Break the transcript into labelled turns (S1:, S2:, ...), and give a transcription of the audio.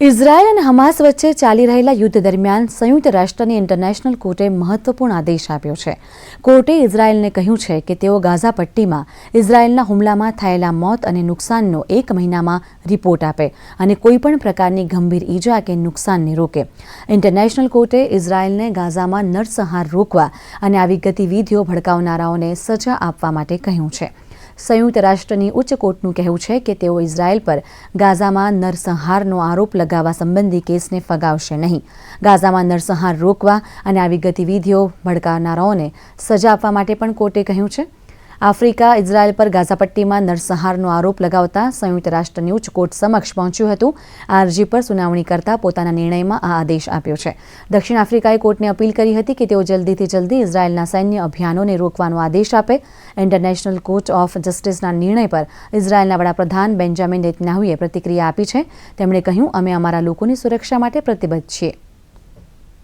S1: Israel અને Hamas વચ્ચે ચાલી રહેલા યુદ્ધ દરમિયાન સંયુક્ત રાષ્ટ્રની ઇન્ટરનેશનલ કોર્ટે મહત્વપૂર્ણ આદેશ આપ્યો છે. કોર્ટે ઇઝરાયલને કહ્યું છે કે તેઓ ગાઝા પટ્ટીમાં ઇઝરાયલના હુમલામાં થયેલા મોત અને નુકસાનનો એક મહિનામાં રિપોર્ટ આપે અને કોઈપણ પ્રકારની ગંભીર ઈજા કે નુકસાનને રોકે. ઇન્ટરનેશનલ કોર્ટે ઇઝરાયલને ગાઝામાં નરસંહાર રોકવા અને આવી ગતિવિધિઓ ભડકાવનારાઓને સજા આપવા માટે કહ્યું છે. સંયુક્ત રાષ્ટ્રની ઉચ્ચ કોર્ટનું કહેવું છે કે તેઓ ઇઝરાયલ પર ગાઝામાં નરસંહારનો આરોપ લગાવવા સંબંધી કેસને ફગાવશે નહીં. ગાઝામાં નરસંહાર રોકવા અને આવી ગતિવિધિઓ ભડકાવનારાઓને સજા આપવા માટે પણ કોર્ટે કહ્યું છે. આફ્રિકા, ઇઝરાયલ પર ગાઝાપટ્ટીમાં નરસંહારનો આરોપ લગાવતા સંયુક્ત રાષ્ટ્રની ઉચ્ચ કોર્ટ સમક્ષ પહોંચ્યું હતું. આ અરજી પર સુનાવણી કરતા પોતાના નિર્ણયમાં આ આદેશ આપ્યો છે. દક્ષિણ આફ્રિકાએ કોર્ટને અપીલ કરી હતી કે તેઓ જલ્દીથી જલ્દી ઇઝરાયલના સૈન્ય અભિયાનોને રોકવાનો આદેશ આપે. ઇન્ટરનેશનલ કોર્ટ ઓફ જસ્ટિસના નિર્ણય પર ઇઝરાયલના વડાપ્રધાન બેન્જામિન નેતન્યાહુએ પ્રતિક્રિયા આપી છે. તેમણે કહ્યું, અમે અમારા લોકોની સુરક્ષા માટે પ્રતિબદ્ધ છીએ.